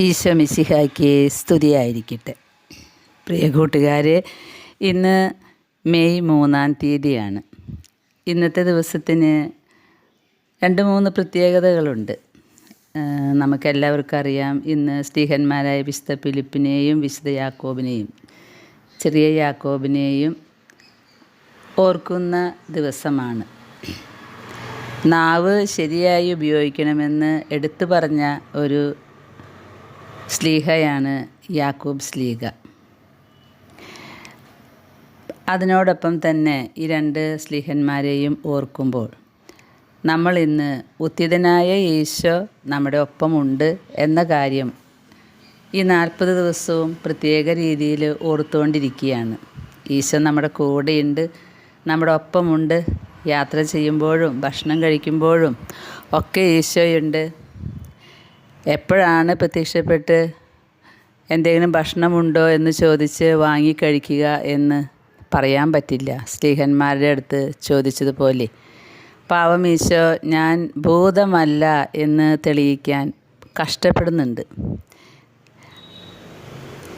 ഈശോ മിശിഹായ്ക്ക് സ്തുതിയായിരിക്കട്ടെ. പ്രിയ കൂട്ടുകാരെ ഇന്ന് മെയ് മൂന്നാം തീയതിയാണ്. ഇന്നത്തെ ദിവസത്തിന് രണ്ട് മൂന്ന് പ്രത്യേകതകളുണ്ട്. നമുക്കെല്ലാവർക്കും അറിയാം ഇന്ന് സ്ത്രീഹന്മാരായ വിശുദ്ധ ഫിലിപ്പിനെയും വിശുദ്ധ യാക്കോബിനെയും ചെറിയ യാക്കോബിനെയും ഓർക്കുന്ന ദിവസമാണ്. നാവ് ശരിയായി ഉപയോഗിക്കണമെന്ന് എടുത്തു പറഞ്ഞ ഒരു സ്ലീഹയാണ് യാക്കൂബ് സ്ലീഹ അതിനോടൊപ്പം തന്നെ ഈ രണ്ട് സ്ലീഹന്മാരെയും ഓർക്കുമ്പോൾ നമ്മൾ ഇന്ന് ഉത്തിതനായ ഈശോ നമ്മുടെ ഒപ്പമുണ്ട് എന്ന കാര്യം ഈ നാൽപ്പത് ദിവസവും പ്രത്യേക രീതിയിൽ ഓർത്തുകൊണ്ടിരിക്കുകയാണ്. ഈശോ നമ്മുടെ കൂടെയുണ്ട് നമ്മുടെ ഒപ്പമുണ്ട്. യാത്ര ചെയ്യുമ്പോഴും ഭക്ഷണം കഴിക്കുമ്പോഴും ഒക്കെ ഈശോയുണ്ട്. എപ്പോഴാണ് പ്രത്യക്ഷപ്പെട്ട് എന്തെങ്കിലും ഭക്ഷണമുണ്ടോ എന്ന് ചോദിച്ച് വാങ്ങി കഴിക്കുക എന്ന് പറയാൻ പറ്റില്ല. സ്ത്രീഹന്മാരുടെ അടുത്ത് ചോദിച്ചതുപോലെ. പാവം ഈശോ ഞാൻ ഭൂതമല്ല എന്ന് തെളിയിക്കാൻ കഷ്ടപ്പെടുന്നുണ്ട്.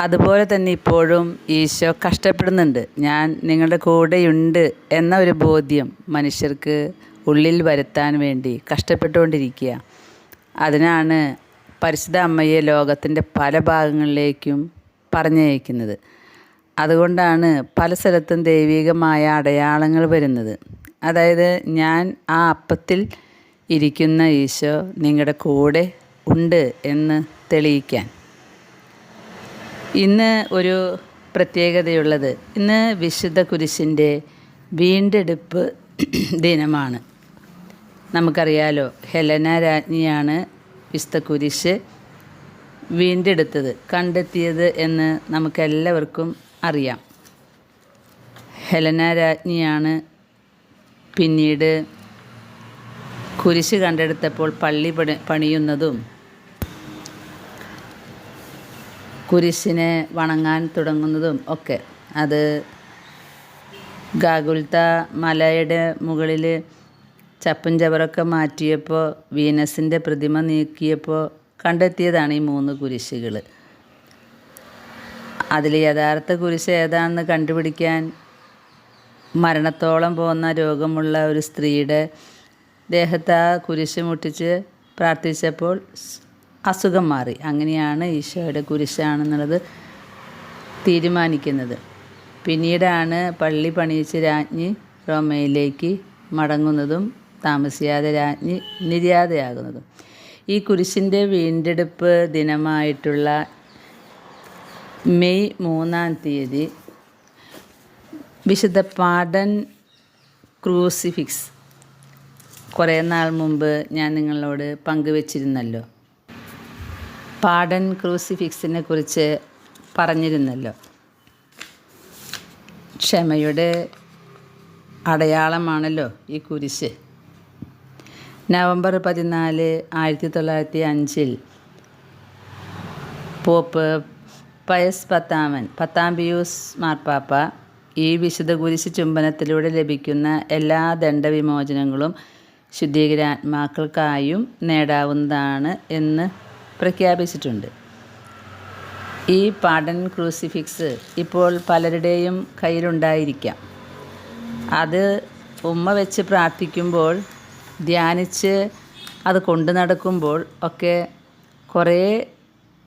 അതുപോലെ തന്നെ ഇപ്പോഴും ഈശോ കഷ്ടപ്പെടുന്നുണ്ട്. ഞാൻ നിങ്ങളുടെ കൂടെയുണ്ട് എന്ന ഒരു ബോധ്യം മനുഷ്യർക്ക് ഉള്ളിൽ വരുത്താൻ വേണ്ടി കഷ്ടപ്പെട്ടുകൊണ്ടിരിക്കുക. അതിനാണ് പരിശുദ്ധ അമ്മയെ ലോകത്തിന്റെ പല ഭാഗങ്ങളിലേക്കും പറഞ്ഞയക്കുന്നത്. അതുകൊണ്ടാണ് പല സ്ഥലത്തും ദൈവികമായ അടയാളങ്ങൾ വരുന്നത്. അതായത് ഞാൻ ആ അപ്പത്തിൽ ഇരിക്കുന്ന ഈശോ നിങ്ങളുടെ കൂടെ ഉണ്ട് എന്ന് തെളിയിക്കാൻ. ഇന്ന് ഒരു പ്രത്യേകതയുള്ളത് ഇന്ന് വിശുദ്ധ കുരിശിന്റെ വീണ്ടെടുപ്പ് ദിനമാണ്. നമുക്കറിയാലോ ഹെലന രാജ്ഞിയാണ് വിശുദ്ധ കുരിശ് വീണ്ടെടുത്തത് കണ്ടെത്തിയത് എന്ന് നമുക്കെല്ലാവർക്കും അറിയാം. ഹെലന രാജ്ഞിയാണ് പിന്നീട് കുരിശ് കണ്ടെടുത്തപ്പോൾ പള്ളി പണി പണിയുന്നതും കുരിശിനെ വണങ്ങാൻ തുടങ്ങുന്നതും ഒക്കെ. അത് ഗാഗുൽത്ത മലയുടെ മുകളിൽ ചപ്പും ചവറൊക്കെ മാറ്റിയപ്പോൾ വീനസിന്റെ പ്രതിമ നീക്കിയപ്പോൾ കണ്ടെത്തിയതാണ് ഈ മൂന്ന് കുരിശുകൾ അതിൽ യഥാർത്ഥ കുരിശ് ഏതാണെന്ന് കണ്ടുപിടിക്കാൻ മരണത്തോളം പോകുന്ന രോഗമുള്ള ഒരു സ്ത്രീയുടെ ദേഹത്ത് ആ കുരിശ് മുട്ടിച്ച് പ്രാർത്ഥിച്ചപ്പോൾ അസുഖം മാറി. അങ്ങനെയാണ് ഈശോയുടെ കുരിശാണെന്നുള്ളത് തീരുമാനിക്കുന്നത്. പിന്നീടാണ് പള്ളി പണിയിച്ച് രാജ്ഞി റോമയിലേക്ക് മടങ്ങുന്നതും താമസിയാതെ രാജ്ഞി നിര്യാതയാകുന്നതും. ഈ കുരിശിന്റെ വീണ്ടെടുപ്പ് ദിനമായിട്ടുള്ള മെയ് മൂന്നാം തീയതി വിശുദ്ധ പാഡൻ ക്രൂസിഫിക്സ് കുറേ നാൾ മുമ്പ് ഞാൻ നിങ്ങളോട് പങ്കുവച്ചിരുന്നല്ലോ. പാഡൻ ക്രൂസിഫിക്സിനെ കുറിച്ച് പറഞ്ഞിരുന്നല്ലോ. ക്ഷമയുടെ അടയാളമാണല്ലോ ഈ കുരിശ്. നവംബർ പതിനാല് ആയിരത്തി തൊള്ളായിരത്തി അഞ്ചിൽ പോപ്പ് പയസ് പത്താമൻ പത്താം പിയൂസ് മാർപ്പാപ്പ ഈ വിശുദ്ധ കുരിശ് ചുംബനത്തിലൂടെ ലഭിക്കുന്ന എല്ലാ ദണ്ഡവിമോചനങ്ങളും ശുദ്ധീകരാത്മാക്കൾക്കായും നേടാവുന്നതാണ് എന്ന് പ്രഖ്യാപിച്ചിട്ടുണ്ട്. ഈ പാഡൻ ക്രൂസിഫിക്സ് ഇപ്പോൾ പലരുടെയും കയ്യിലുണ്ടായിരിക്കാം. അത് ഉമ്മ വെച്ച് പ്രാർത്ഥിക്കുമ്പോൾ ധ്യാനിച്ച് അത് കൊണ്ടു നടക്കുമ്പോൾ ഒക്കെ കുറേ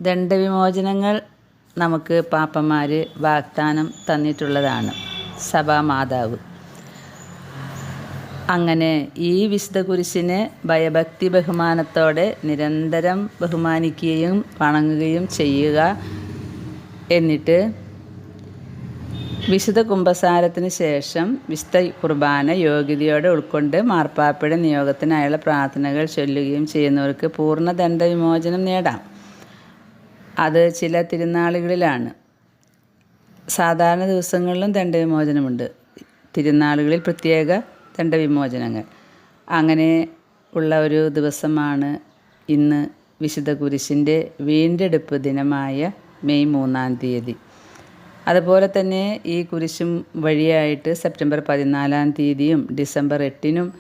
ദണ്ഡവിമോചനങ്ങൾ നമുക്ക് പാപ്പന്മാർ വാഗ്ദാനം തന്നിട്ടുള്ളതാണ്. സഭാമാതാവ്. അങ്ങനെ ഈ വിശുദ്ധ കുരിശിനെ ഭയഭക്തി ബഹുമാനത്തോടെ നിരന്തരം ബഹുമാനിക്കുകയും വണങ്ങുകയും ചെയ്യുക എന്നിട്ട് വിശുദ്ധ കുംഭസാരത്തിന് ശേഷം വിശുദ്ധ കുർബാന യോഗ്യതയോടെ ഉൾക്കൊണ്ട് മാർപ്പാപ്പയുടെ നിയോഗത്തിനായുള്ള പ്രാർത്ഥനകൾ ചൊല്ലുകയും ചെയ്യുന്നവർക്ക് പൂർണ ദണ്ഡവിമോചനം നേടാം. അത് ചില തിരുനാളുകളിലാണ്. സാധാരണ ദിവസങ്ങളിലും ദണ്ഡവിമോചനമുണ്ട്. തിരുനാളുകളിൽ പ്രത്യേക ദണ്ഡവിമോചനങ്ങൾ. അങ്ങനെ ഉള്ള ഒരു ദിവസമാണ് ഇന്ന് വിശുദ്ധ കുരിശിന്റെ വീണ്ടെടുപ്പ് ദിനമായ മെയ് മൂന്നാം തീയതി. അതുപോലെ തന്നെ ഈ കുരിശും വഴിയായിട്ട് സെപ്റ്റംബർ പതിനാലാം തീയതിയും ഡിസംബർ എട്ടിനും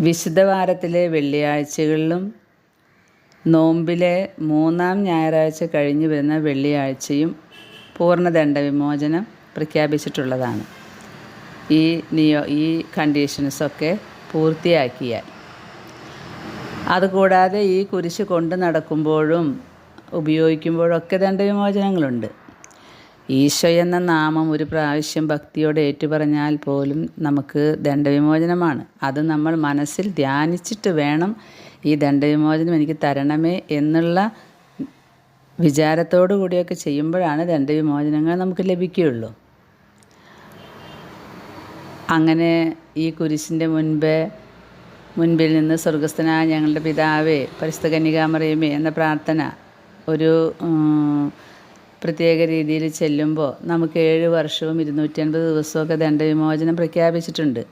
വിശുദ്ധവാരത്തിലെ വെള്ളിയാഴ്ചകളിലും നോമ്പിലെ മൂന്നാം ഞായറാഴ്ച കഴിഞ്ഞു വരുന്ന വെള്ളിയാഴ്ചയും പൂർണദണ്ഡ വിമോചനം പ്രഖ്യാപിച്ചിട്ടുള്ളതാണ്. ഈ നിയോ ഈ കണ്ടീഷൻസൊക്കെ പൂർത്തിയാക്കിയാൽ. അതുകൂടാതെ ഈ കുരിശ് കൊണ്ട് നടക്കുമ്പോഴും ഉപയോഗിക്കുമ്പോഴൊക്കെ ദണ്ഡവിമോചനങ്ങളുണ്ട് ഈശോ എന്ന നാമം ഒരു പ്രാവശ്യം ഭക്തിയോടെ ഏറ്റുപറഞ്ഞാൽ പോലും നമുക്ക് ദണ്ഡവിമോചനമാണ്. അത് നമ്മൾ മനസ്സിൽ ധ്യാനിച്ചിട്ട് വേണം ഈ ദണ്ഡവിമോചനം എനിക്ക് തരണമേ എന്നുള്ള വിചാരത്തോടു കൂടിയൊക്കെ ചെയ്യുമ്പോഴാണ് ദണ്ഡവിമോചനങ്ങൾ നമുക്ക് ലഭിക്കുകയുള്ളൂ. അങ്ങനെ ഈ കുരിശിന്റെ മുൻപ് മുൻപിൽ നിന്ന് സ്വർഗസ്ഥനായ ഞങ്ങളുടെ പിതാവേ പരിസ്ഥ എന്ന പ്രാർത്ഥന ഒരു പ്രത്യേക രീതിയിൽ ചെല്ലുമ്പോൾ നമുക്ക് ഏഴ് വർഷവും ഇരുന്നൂറ്റി അൻപത് ദിവസമൊക്കെ ദണ്ഡവിമോചനം പ്രഖ്യാപിച്ചിട്ടുണ്ട്.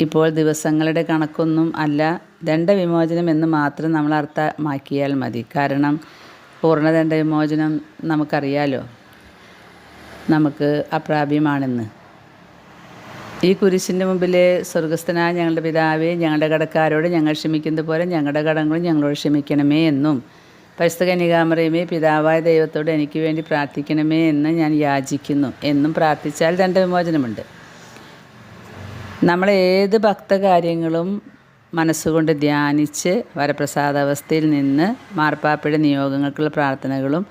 ഇപ്പോൾ ദിവസങ്ങളുടെ കണക്കൊന്നും അല്ല ദണ്ഡവിമോചനം എന്ന് മാത്രം നമ്മൾ അർത്ഥമാക്കിയാൽ മതി. കാരണം പൂർണ ദണ്ഡവിമോചനം നമുക്കറിയാലോ? നമുക്ക് അപ്രാപ്യമാണെന്ന്. ഈ കുരിശിന്റെ മുമ്പിലെ സ്വർഗസ്ഥനായ ഞങ്ങളുടെ പിതാവേ ഞങ്ങളുടെ കടക്കാരോട് ഞങ്ങൾ ക്ഷമിക്കുന്നത് പോലെ ഞങ്ങളുടെ കടങ്ങളും ഞങ്ങളോട് ക്ഷമിക്കണമേ എന്നും പരിശുദ്ധ കന്യകാമറയമേ പിതാവായ ദൈവത്തോട് എനിക്ക് വേണ്ടി പ്രാർത്ഥിക്കണമേ എന്ന് ഞാൻ യാചിക്കുന്നു. എന്നും പ്രാർത്ഥിച്ചാൽ ദണ്ഡവിമോചനമുണ്ട് നമ്മൾ ഏത് ഭക്തകാര്യങ്ങളും മനസ്സുകൊണ്ട് ധ്യാനിച്ച് വരപ്രസാദാവസ്ഥയിൽ നിന്ന് മാർപ്പാപ്പയുടെ നിയോഗങ്ങൾക്കുള്ള പ്രാർത്ഥനകളും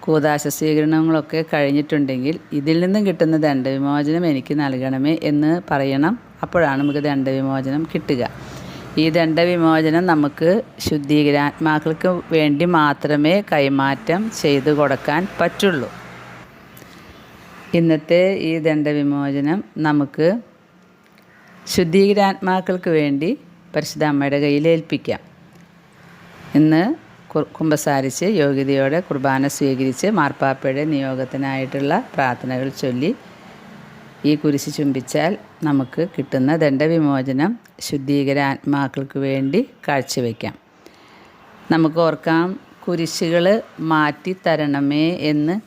കൂതാശ സ്വീകരണങ്ങളൊക്കെ കഴിഞ്ഞിട്ടുണ്ടെങ്കിൽ ഇതിൽ നിന്നും കിട്ടുന്ന ദണ്ഡവിമോചനം എനിക്ക് നൽകണമേ എന്ന് പറയണം. അപ്പോഴാണ് നമുക്ക് ദണ്ഡവിമോചനം കിട്ടുക. ഈ ദണ്ഡവിമോചനം നമുക്ക് ശുദ്ധീകരാത്മാക്കൾക്ക് വേണ്ടി മാത്രമേ കൈമാറ്റം ചെയ്തു കൊടുക്കാൻ പറ്റുള്ളൂ. ഇന്നത്തെ ഈ ദണ്ഡവിമോചനം നമുക്ക് ശുദ്ധീകരാത്മാക്കൾക്ക് വേണ്ടി പരിശുദ്ധ അമ്മയുടെ കയ്യിൽ ഏൽപ്പിക്കാം. ഇന്ന് കുമ്പസാരിച്ച് യോഗ്യതയോടെ കുർബാന സ്വീകരിച്ച് മാർപ്പാപ്പയുടെ നിയോഗത്തിനായിട്ടുള്ള പ്രാർത്ഥനകൾ ചൊല്ലി ഈ കുരിശ് ചുംബിച്ചാൽ നമുക്ക് കിട്ടുന്ന ദണ്ഡവിമോചനം ശുദ്ധീകര ആത്മാക്കൾക്ക് വേണ്ടി കാഴ്ചവെക്കാം. നമുക്ക് ഓർക്കാം കുരിശുകൾ മാറ്റി തരണമേ എന്ന്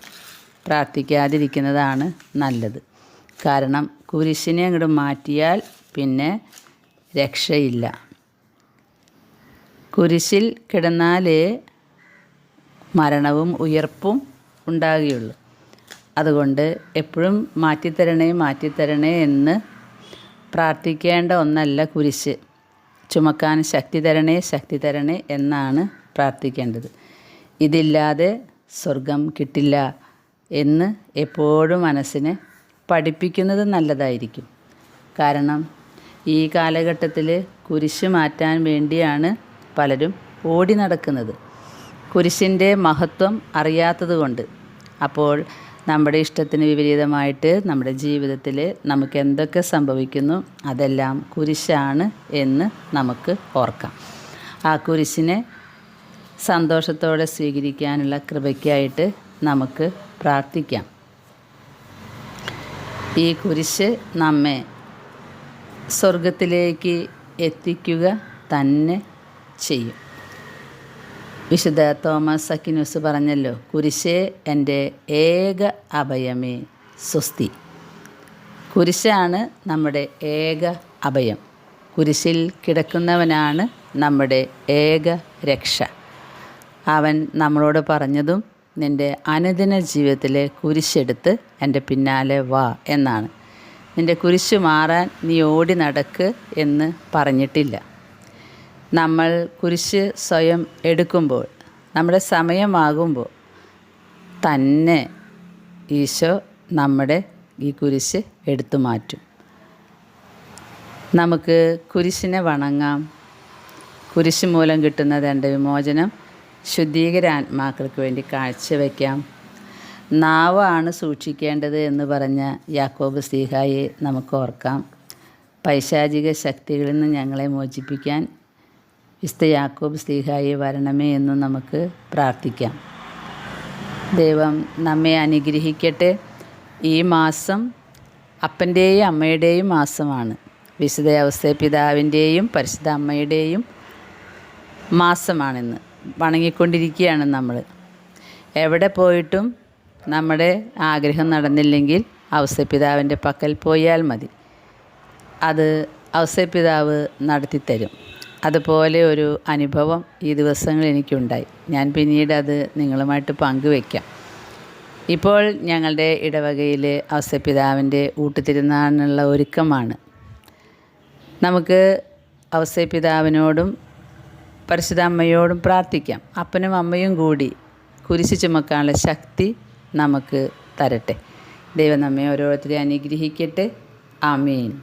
പ്രാർത്ഥിക്കാതിരിക്കുന്നതാണ് നല്ലത്. കാരണം കുരിശിനെ അങ്ങോട്ട് മാറ്റിയാൽ പിന്നെ രക്ഷയില്ല. കുരിശിൽ കിടന്നാലേ മരണവും ഉയർപ്പും ഉണ്ടാകുകയുള്ളൂ. അതുകൊണ്ട് എപ്പോഴും മാറ്റിത്തരണേ മാറ്റിത്തരണേ എന്ന് പ്രാർത്ഥിക്കേണ്ട ഒന്നല്ല കുരിശ്. ചുമക്കാൻ ശക്തി തരണേ ശക്തി തരണേ എന്നാണ് പ്രാർത്ഥിക്കേണ്ടത്. ഇതില്ലാതെ സ്വർഗം കിട്ടില്ല എന്ന് എപ്പോഴും മനസ്സിനെ പഠിപ്പിക്കുന്നത് നല്ലതായിരിക്കും. കാരണം ഈ കാലഘട്ടത്തിൽ കുരിശ് മാറ്റാൻ വേണ്ടിയാണ് പലരും ഓടി നടക്കുന്നത്. കുരിശിന്റെ മഹത്വം അറിയാത്തത് കൊണ്ട് അപ്പോൾ നമ്മുടെ ഇഷ്ടത്തിന് വിപരീതമായിട്ട് നമ്മുടെ ജീവിതത്തിൽ നമുക്ക് എന്തൊക്കെ സംഭവിക്കുന്നു അതെല്ലാം കുരിശാണ് എന്ന് നമുക്ക് ഓർക്കാം. ആ കുരിശിനെ സന്തോഷത്തോടെ സ്വീകരിക്കാനുള്ള കൃപയ്ക്കായിട്ട് നമുക്ക് പ്രാർത്ഥിക്കാം. ഈ കുരിശ് നമ്മെ സ്വർഗത്തിലേക്ക് എത്തിക്കുക തന്നെ ചെയ്യും. വിശുദ്ധ തോമസ് അക്കിനൂസ് പറഞ്ഞല്ലോ കുരിശേ എന്റെ ഏക അഭയമേ സ്വസ്തി. കുരിശാണ് നമ്മുടെ ഏക അഭയം. കുരിശിൽ കിടക്കുന്നവനാണ് നമ്മുടെ ഏക രക്ഷ. അവൻ നമ്മളോട് പറഞ്ഞതും നിന്റെ അനുദിന ജീവിതത്തിലെ കുരിശെടുത്ത് എന്റെ പിന്നാലെ വാ എന്നാണ്. നിന്റെ കുരിശ് മാറാൻ നീ ഓടി നടക്ക് എന്ന് പറഞ്ഞിട്ടില്ല. നമ്മൾ കുരിശ് സ്വയം എടുക്കുമ്പോൾ നമ്മുടെ സമയമാകുമ്പോൾ തന്നെ ഈശോ നമ്മുടെ ഈ കുരിശ് എടുത്തു മാറ്റും. നമുക്ക് കുരിശിനെ വണങ്ങാം. കുരിശ് മൂലം കിട്ടുന്ന ദണ്ഡ വിമോചനം. ശുദ്ധീകരാത്മാക്കൾക്ക് വേണ്ടി കാഴ്ചവെക്കാം നാവാണ് സൂക്ഷിക്കേണ്ടത് എന്ന് പറഞ്ഞ യാക്കോബ് സീഹായെ നമുക്ക് ഓർക്കാം. പൈശാചിക ശക്തികളിൽ നിന്ന് ഞങ്ങളെ മോചിപ്പിക്കാൻ വിസ്ത യാക്കോബ് സ്ലീഹായി വരണമേ എന്നും നമുക്ക് പ്രാർത്ഥിക്കാം. ദൈവം നമ്മെ അനുഗ്രഹിക്കട്ടെ. ഈ മാസം അപ്പന്റെയും അമ്മയുടെയും മാസമാണ്. വിശുദ്ധ അവസ്ഥ പിതാവിന്റെയും പരിശുദ്ധ അമ്മയുടെയും മാസമാണിന്ന് വണങ്ങിക്കൊണ്ടിരിക്കുകയാണ് നമ്മൾ. എവിടെ പോയിട്ടും നമ്മുടെ ആഗ്രഹം നടന്നില്ലെങ്കിൽ ഔസപിതാവിന്റെ പക്കൽ പോയാൽ മതി. അത് ഔസപിതാവ് നടത്തിത്തരും. അതുപോലെ ഒരു അനുഭവം ഈ ദിവസങ്ങളിൽ എനിക്കുണ്ടായി. ഞാൻ പിന്നീട് അത് നിങ്ങളുമായിട്ട് പങ്കുവയ്ക്കാം. ഇപ്പോൾ ഞങ്ങളുടെ ഇടവകയിൽ ഔസപിതാവിന്റെ ഊട്ടുതിരുന്നാളിനുള്ള ഒരുക്കമാണ്. നമുക്ക് ഔസപിതാവിനോടും പരിശുദ്ധ അമ്മയോടും പ്രാർത്ഥിക്കാം. അപ്പനും അമ്മയും കൂടി കുരിശ് ചുമക്കാനുള്ള ശക്തി നമുക്ക് തരട്ടെ. ദൈവം നമ്മെ ഓരോരുത്തരെയും അനുഗ്രഹിക്കട്ടെ. ആമീൻ.